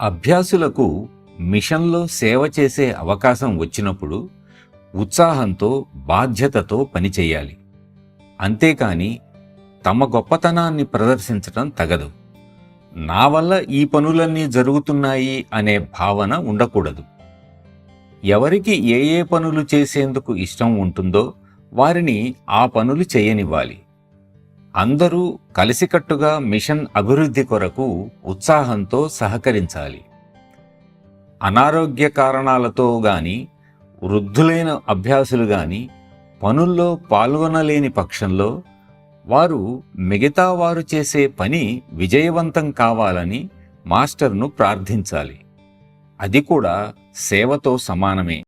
అభ్యాసులకు మిషన్లో సేవ చేసే అవకాశం వచ్చినప్పుడు ఉత్సాహంతో బాధ్యతతో పనిచేయాలి అంతేకాని తమ గొప్పతనాన్ని ప్రదర్శించటం తగదు. నా వల్ల ఈ పనులన్నీ జరుగుతున్నాయి అనే భావన ఉండకూడదు. ఎవరికి ఏ ఏ పనులు చేసేందుకు ఇష్టం ఉంటుందో వారిని ఆ పనులు చేయనివ్వాలి. అందరూ కలిసికట్టుగా మిషన్ అభివృద్ధి కొరకు ఉత్సాహంతో సహకరించాలి. అనారోగ్య కారణాలతో గాని వృద్ధులైన అభ్యాసులు గాని పనుల్లో పాల్గొనలేని పక్షంలో వారు మిగతా వారు చేసే పని విజయవంతం కావాలని మాస్టర్ను ప్రార్థించాలి. అది కూడా సేవతో సమానమే.